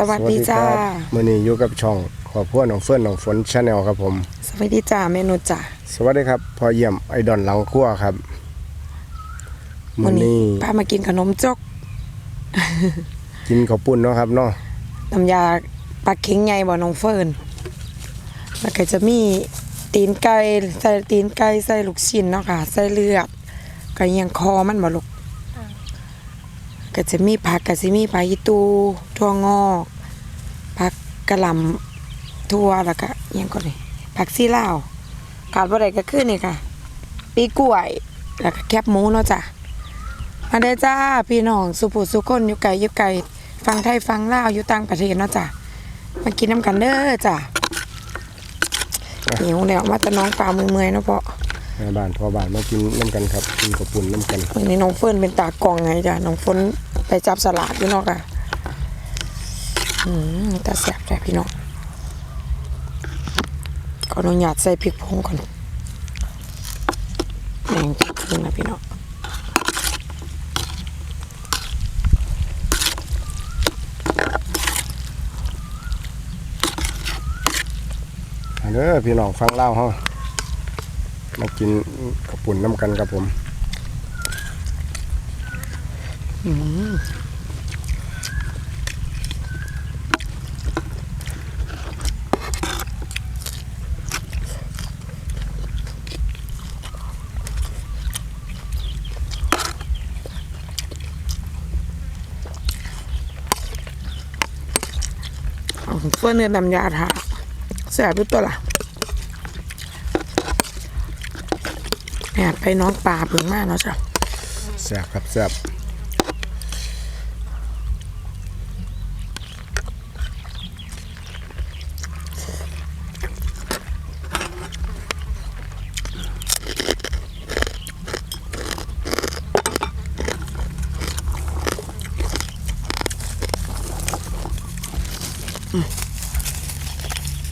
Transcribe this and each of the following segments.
สวัสดีจ้า มื่อนี้อยู่กับช่องขอบพัวน้องเฟื่อนน้องฝนชาแนลครับผม สวัสดีจ้าเมนูจ้าสวัสดีครับพอเยี่ยมไอดอนหลังครัวครับมื่วัอนนี้นี้พามากินขนมจก กินข้าวปุ้นเนาะครับเนาะน้ำยาปลาเค็งใหญ่บ่น้องเฟิร์นแล้วก็จะมีตีนไก่ใส่ตีนไก่ใส่ลูกชิ้นเนาะค่ะ ใส่เลือดก็ยังคอมันบ่ลูก ก็จะมีผักก็สิมีผักอีตูถั่วงอกผักกะหล่ำถั่วแล้วก็อิหยังก็นี่ผักซีลาวขาดบ่ได้ก็คือนี่ค่ะ ปีกล้วยแล้วก็แคบหมูเนาะจ้ะมาเด้อจ้าพี่น้องสุภูสุคนอยู่ไกลอยู่ไกลฟังไทยฟังลาวอยู่ต่างประเทศเนาะจ้ะมากินน้ำกันเด้อจ้ะหิวแล้วมาแต่น้องปลาเมื่อยๆเนาะเพาะ แม่บ้านพ่อบ้านมากินน้ำกันครับกินข้าวปุ้นน้ำกันวันนี้น้องเฟิร์นเป็นตากล้องไงจ้ะน้องฝนไปจับสลากอยู่เนาะค่ะอืมตาแสบแต่พี่น้องขออนุญาตใส่พริกผงก่อนแมงพริกผงนะพี่น้องมาเด้อพี่น้องฟังเล่าวเฮา มากินข้าปุ้นน้ำกันครับผมเอาเฟิร์นเนื้อดำยาทาแสบด้วยตัวล่ะ แอบไปน้องปลาเพิ่งมากเนาะจ้ะแซ่บครับแซ่บ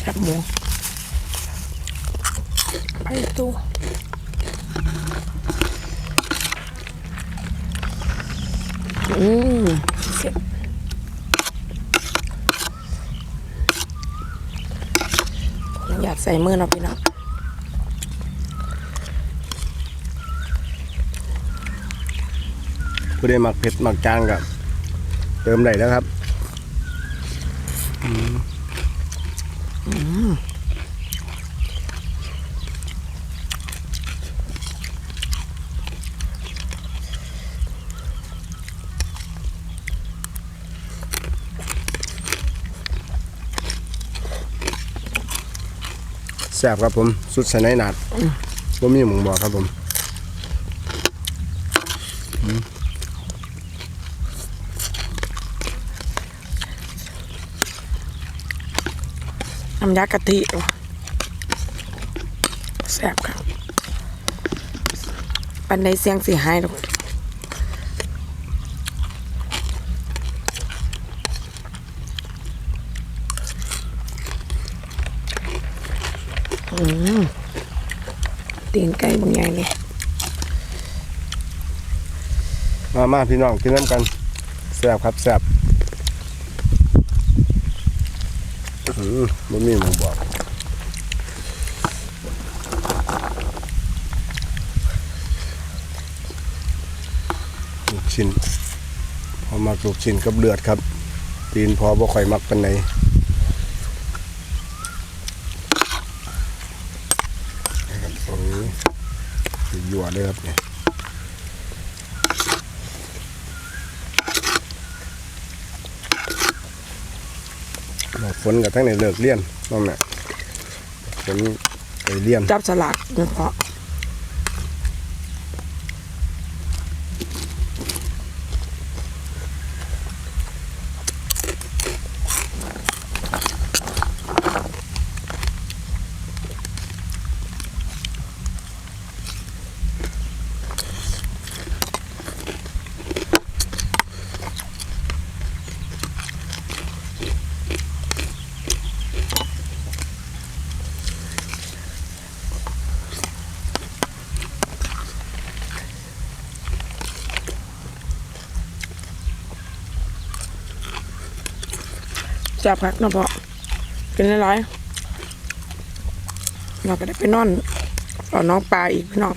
แคบหมูไปตู้ อืมอยากใส่มือเนาะพี่เนาะผู้ไดมักเผ็ดหมักจางกับเติมได้แล้วครับ แซ่บครับผมสุดใส่ในหนาดว่ามีหมูบอกครับผมน้ำยากะทิว่ะแซ่บครับปันในเสียงสีหายหรอกอืมตี นไก่บางใหญ่เลยมามาพี่น้องกินน้ำกันแซ่บครับแซ่บอื้อหืมันมีหมูบอกลูกชิ้นพอมักลูกชิ้นกับเลือดครับตีนพอบ่ค่อยมักปันไหนนะครับตรงนี้ ยั่วเลยครับเนี่ยบอกฝนกับทั้งในเลิกเรียนน้องเนี่ยฝนไปเรียนจับสลักเฉพาะ จับพักเนาะพ่อกินหลายๆเราก็ได้ไปนอนเอาน้องปลาอีกพี่น้อง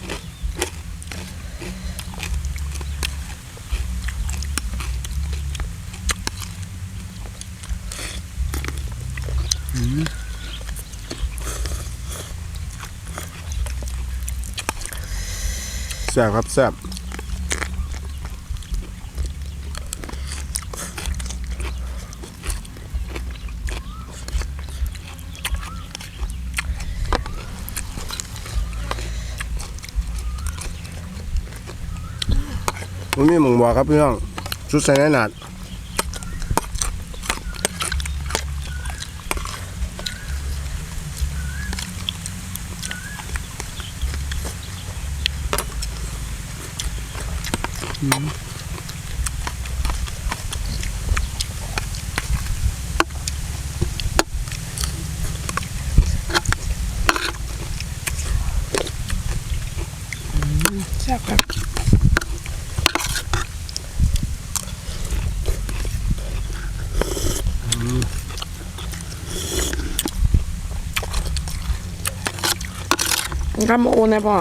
แซ่บครับแซ่บ มันมีหมึงบอกครับพี่น้องชุดใส่ในหนาด แซ่บครับ ข้ามโอนนะพ่อ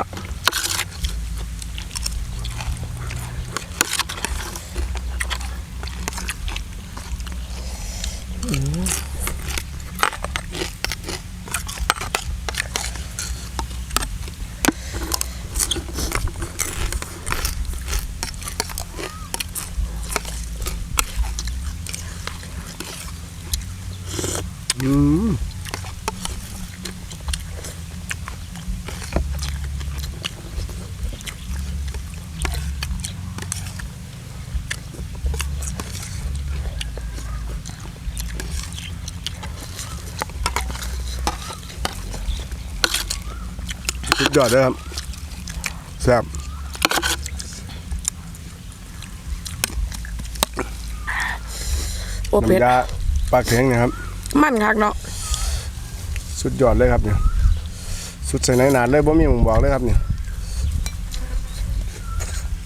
อืม สุดยอดเลยครับแซ่บโอเป็ดน้ำยาปลาเค็งนะครับ มันคักเนาะสุดยอดเลยครับเนี่ย สุดใส่ในหนาดเลยบ่มีหมึงบอกเลยครับเนี่ย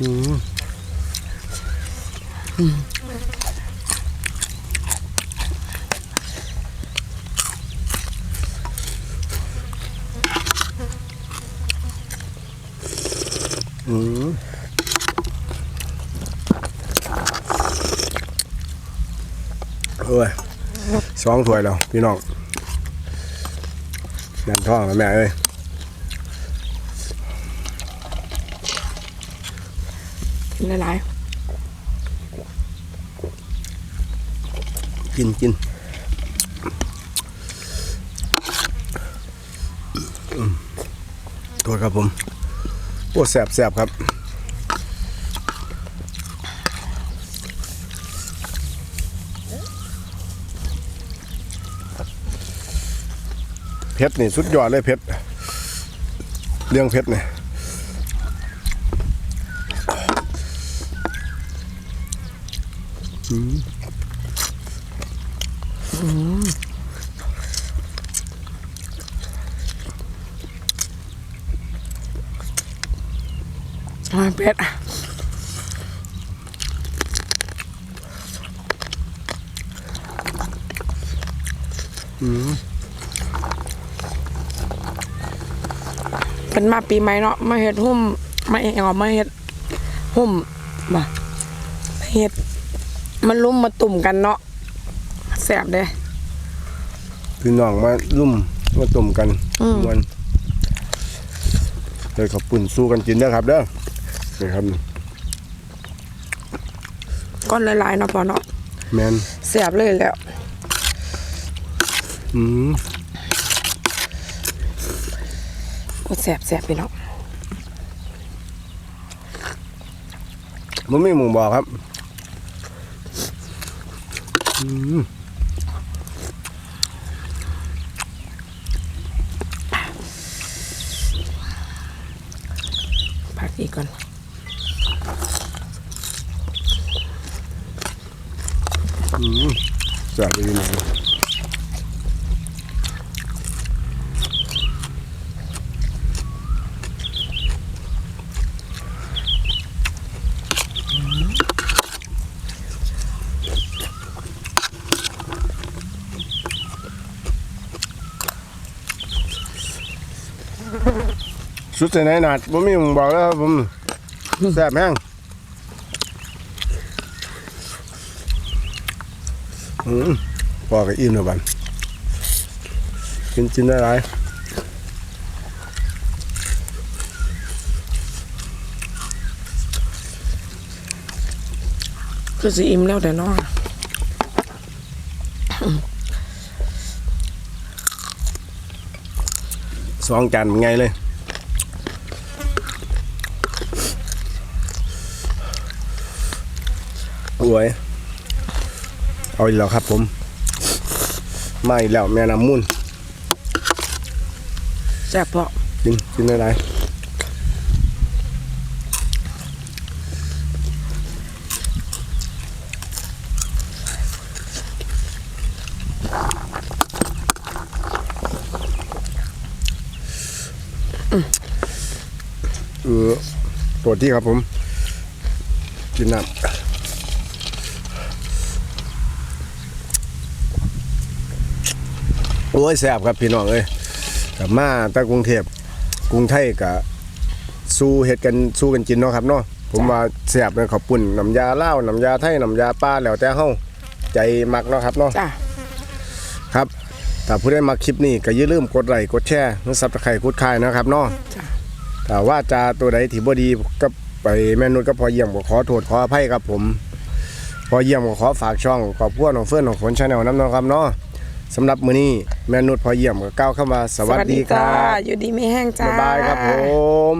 อืมอืมโอ้ย สองถ้วยแล้ว พี่น้องนั่นท้องแล้วแม่เอ้ยกินหลายกินกินอืมโทษครับผม โอ้แสบแสบครับ เพชรนี่สุดยอดเลยเพชรเรื่องเพชรเนี่ยอืมๆอ่าเป็ด เป็นมาปีใหม่เนาะมาเฮ็ดหุ่มมาเองออกมาเฮ็ดหุ่มมาเฮ็ดมันลุ่มมาตุ่มกันเนาะแสบเด้พี่น้องมารุ่มมาตุ่มกันอืมวันเลยขับปุ่นสู้กันกินนะครับเด้อนี่ครับก้อนหลายๆเนาะพอเนาะแมนแสบเลยแหล้วอืม โอ้แสบแสบพี่น้องมันไม่หมุงบอกครับอืมพักอีกก่อนอืมแสบดีนะ สุดใส่ไหนหนาดผมมีหมึงบอกแล้วครับผมแซ่บแห้งอืมพอกับอิ่มแล้วบันกินจินได้ไรคือสิอิ่มแล้วแต่น้อ สองจานเป็นไงเลย อวย เอาอีกแล้วครับผม มาอีกแล้วแม่น้ำมูลแซ่บเพราะกินกินได้ไร เออ ตัวที่ครับผม กินน้ำโอ้ยแซ่บครับพี่น้องเอ้ยกลับมาตั้งกรุงเทพกรุงไทยกับสู้เฮ็ดกันสู้กันกินเนาะครับเนาะผมว่าแซ่บเลยขอบปุ่นน้ำยาเล่าวน้ำยาไทยน้ำยาป้าแล้วแต่เฮาใจมักเนาะครับเนาะจ้ะครับถ้าผู้ใดมาคลิปนี้ก็อย่าลืมกดไลค์กดแชร์และซับสไครต์กดคายนะครับเนาะจ้ะ ถ้าว่าจาตัวใดที่บ่ดีก็ไปแม่นุชก็พอเยี่ยมก็ขอโทษขออภัยครับผม พอเยี่ยมก็ขอฝากช่องขอบพวน้องเฟื่อนของฝนชาแนลน้ำเนาะครับเนาะสำหรับมื้อนี้แม่นุชพอเยี่ยมก็ก้าวเข้ามาสวัสดีครัจ้าบอยู่ดีไม่แห้งจ้าบ๊ายบายครับผม